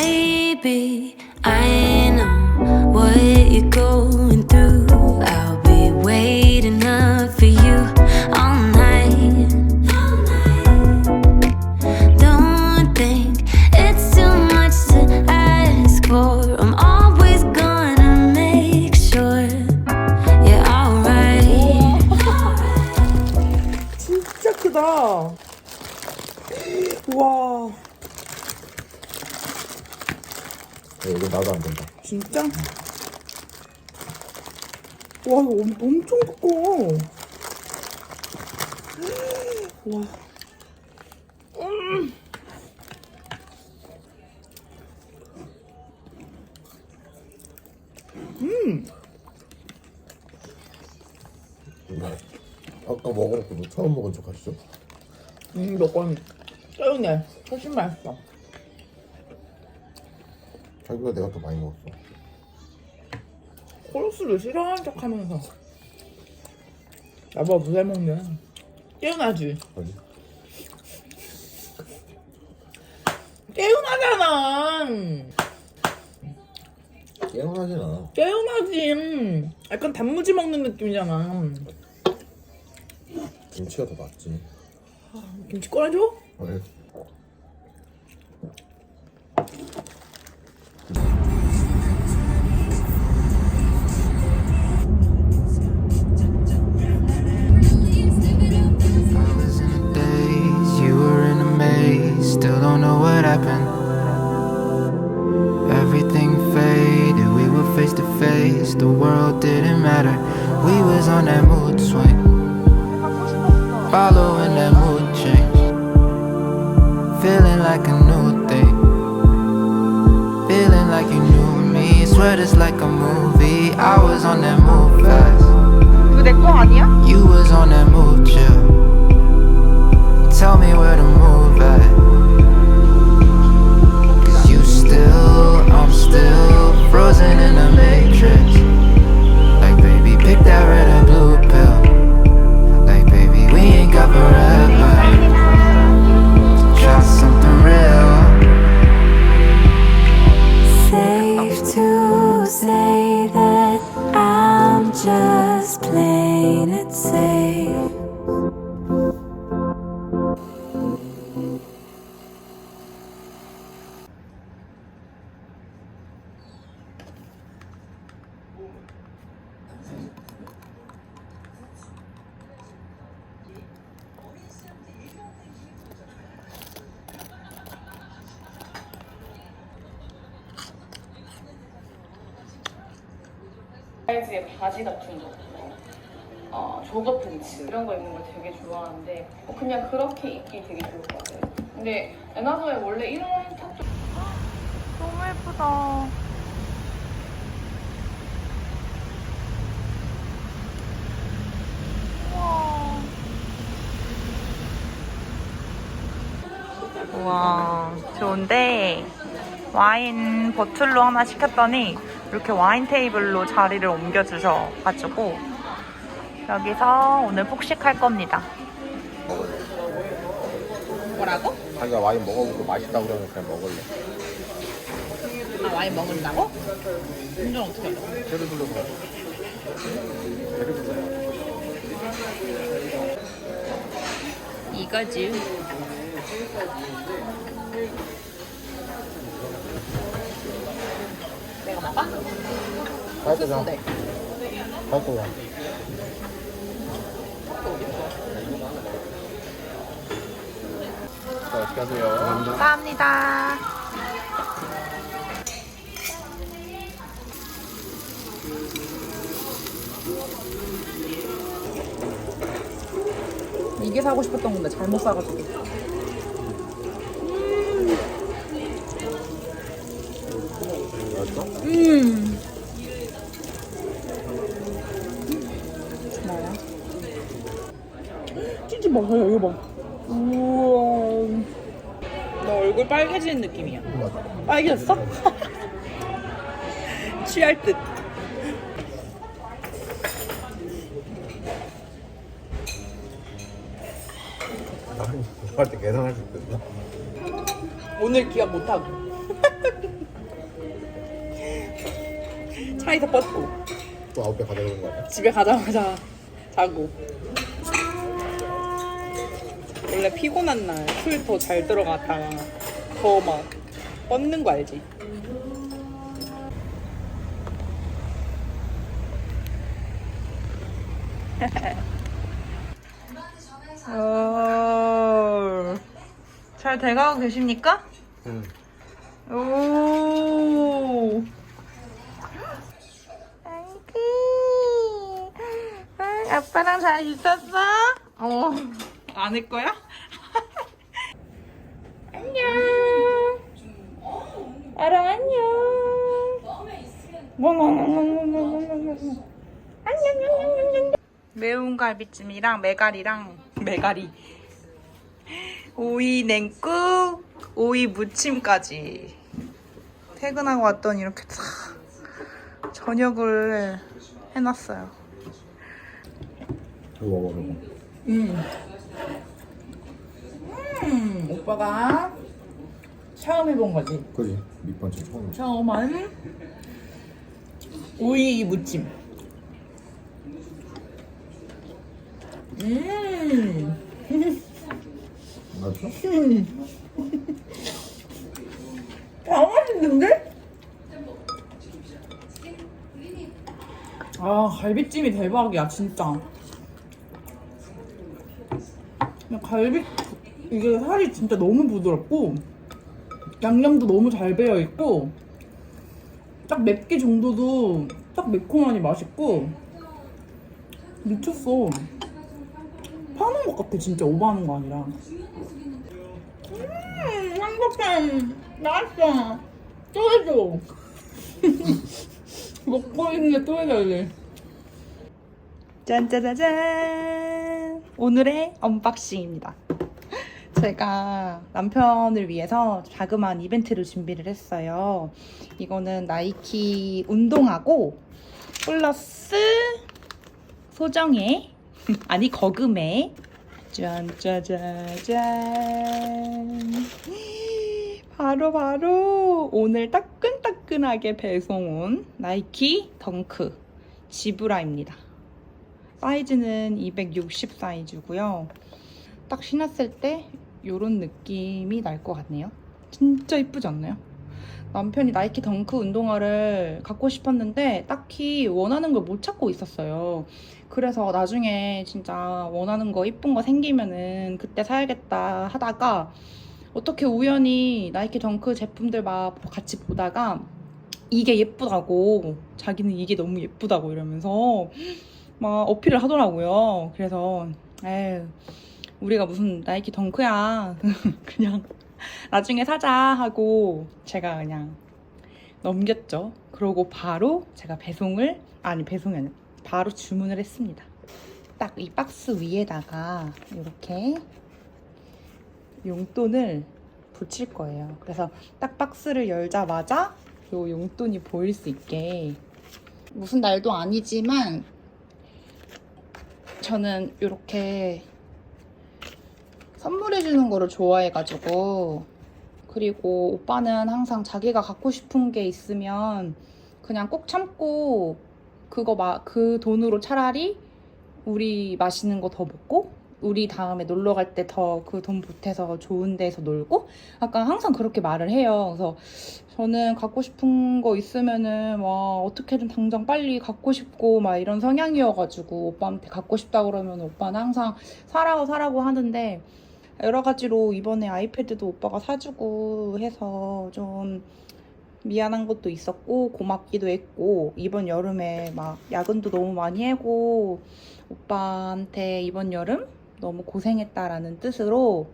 baby. I know what you're going through. I'll be waiting up for you all night. All night. Don't think it's too much to ask for. I'm always gonna make sure you're alright. 진짜 크다. 와. 나도 안 된다. 진짜? 와 이거 엄- 엄청 두꺼워. 와. 음. 음. 아까 먹어놓고 너 처음 먹은 척 하시죠? 음, 이건 쩌네. 훨씬 맛있어. 자기가 내가 더 많이 먹었어. 코러스를 싫어하는 척 하면서. 나보다 더잘 먹네. 깨어나지? 아니? 깨어나잖아. 깨어나진 않아. 깨어나지. 약간 단무지 먹는 느낌이잖아. 김치가 더 낫지. 김치 꺼내줘? 왜? mood swing. Following that mood change. Feeling like a new thing. Feeling like you knew me. Swear is like a movie. I was on that move fast. You was on that move chill. Tell me where to move. 사이즈의 바지 같은 거, 어, 조거 팬츠 이런 거 입는 걸 되게 좋아하는데 어, 그냥 그렇게 입기 되게 좋을 것 같아요. 근데 에나더에 원래 이런 탑 좀. 너무 예쁘다. 우와, 좋은데 와인 버틀로 하나 시켰더니 이렇게 와인 테이블로 자리를 옮겨주셔가지고 여기서 오늘 폭식할 겁니다. 뭐라고? 자기가 와인 먹어보고 맛있다고 그러면 그냥 먹을래. 나 와인 먹는다고? 운전 어떻게 하려고? 채를 불러서. 채를 불러서. 이거지. 내가 먹어? 자. 소스인 어떻게 하세요? 감사합니다. 감사합니다. 이게 사고 싶었던 건데 잘못 사가지고. 맛있어? 음. 나야? 찌지 마, 야, 이거 봐. 우와. 너 얼굴 빨개지는 느낌이야. 빨개졌어? 취할 듯. 할때 계산할 수 있겠나? 오늘 기억 못하고. 차에서 뻗고. 또 아홉 배 가져가는 거 아니야? 집에 가자마자 자고. 원래 피곤한 날 술 더 잘 들어갔다가 더 막 뻗는 거 알지? 잘 돼가고 계십니까? 응. 오. 아이 아빠랑 잘 있었어? 어. 안을 거야? 안녕. 알아, 안녕. 안녕. 매운 갈비찜이랑 메가리랑 메가리. 오이 냉국, 오이 무침까지. 퇴근하고 왔더니 이렇게 싹 저녁을 해놨어요. 이거 먹어 먹어. 음. 오빠가 처음 해본 거지. 그지? 밑반찬 처음. 처음 한 오이 무침. 음. 맞죠? 다 맛있는데? 아 갈비찜이 대박이야 진짜. 갈비 이게 살이 진짜 너무 부드럽고 양념도 너무 잘 배어 있고 딱 맵기 정도도 딱 매콤하니 맛있고 미쳤어. 파는 것 같아 진짜 오버하는 거 아니라. 음 행복해 맛있어 또 해줘 먹고 있는데 또 해줘야 돼 짠짜자잔! 오늘의 언박싱입니다. 제가 남편을 위해서 자그마한 이벤트를 준비를 했어요. 이거는 나이키 운동하고 플러스 소정의 아니 거금의 짠짜자잔 바로 바로 오늘 따끈따끈하게 배송 온 나이키 덩크 지브라입니다. 사이즈는 260 사이즈고요. 딱 신었을 때 이런 느낌이 날 것 같네요. 진짜 이쁘지 않나요? 남편이 나이키 덩크 운동화를 갖고 싶었는데 딱히 원하는 걸 못 찾고 있었어요. 그래서 나중에 진짜 원하는 거 이쁜 거 생기면은 그때 사야겠다 하다가 어떻게 우연히 나이키 덩크 제품들 막 같이 보다가 이게 예쁘다고 자기는 이게 너무 예쁘다고 이러면서 막 어필을 하더라고요. 그래서 에휴 우리가 무슨 나이키 덩크야 그냥 나중에 사자 하고 제가 그냥 넘겼죠. 그러고 바로 제가 배송을 아니 배송이 아니라 바로 주문을 했습니다. 딱 이 박스 위에다가 이렇게 용돈을 붙일 거예요. 그래서 딱 박스를 열자마자 요 용돈이 보일 수 있게 무슨 날도 아니지만 저는 이렇게 선물해 주는 거를 좋아해가지고 그리고 오빠는 항상 자기가 갖고 싶은 게 있으면 그냥 꼭 참고 그거 마, 그 돈으로 차라리 우리 맛있는 거 더 먹고 우리 다음에 놀러 갈 때 더 그 돈 보태서 좋은 데서 놀고 약간 항상 그렇게 말을 해요. 그래서 저는 갖고 싶은 거 있으면은 와 어떻게든 당장 빨리 갖고 싶고 막 이런 성향이어가지고 오빠한테 갖고 싶다 그러면 오빠는 항상 사라고 사라고 하는데 여러 가지로 이번에 아이패드도 오빠가 사주고 해서 좀 미안한 것도 있었고 고맙기도 했고 이번 여름에 막 야근도 너무 많이 하고 오빠한테 이번 여름 너무 고생했다라는 뜻으로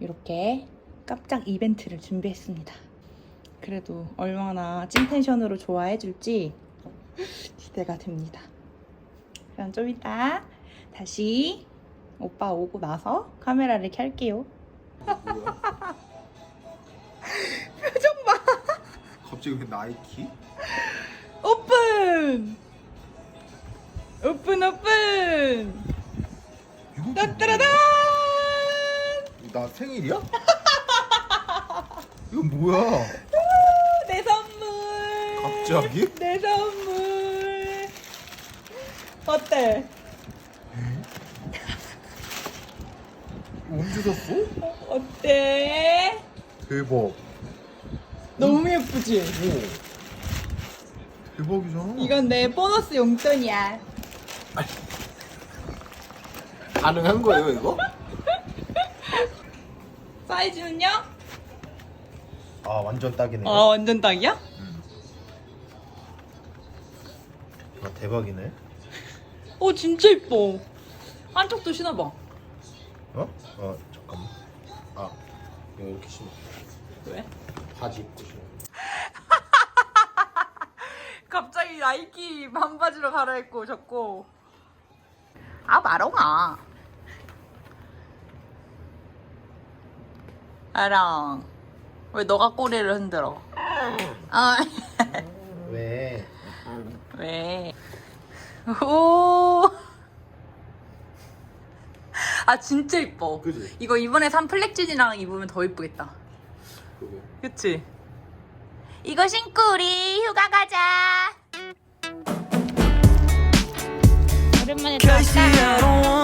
이렇게 깜짝 이벤트를 준비했습니다. 그래도 얼마나 찐텐션으로 좋아해 줄지 기대가 됩니다. 그럼 좀 이따 다시 오빠 오고 나서 카메라를 켤게요. 갑자기 왜 나이키? 오픈! 오픈 오픈! 이거 따따라단! 나 생일이야? 이거 뭐야? 내 선물! 갑자기? 내 선물! 어때? 샀어? 어때? 대박. 너무 예쁘지? 오. 대박이잖아. 이건 내 보너스 용돈이야. 가능한 거예요 이거? 사이즈는요? 아 완전 딱이네. 아 완전 딱이야? 아, 대박이네. 오 진짜 이뻐. 한쪽도 신어봐. 어? 어 잠깐만. 아 이거 이렇게 신어. 왜? 바지 입고 신어. 갑자기 나이키 반바지로 갈아입고 졌고. 아 마롱아. 아랑 왜 너가 꼬리를 흔들어? 아 왜? 왜? 오. 아 진짜 이뻐. 그지? 이거 이번에 산 플렉진이랑 입으면 더 이쁘겠다. 그게. 그치? 이거 신고 우리 휴가 가자. 오랜만에 또 왔다.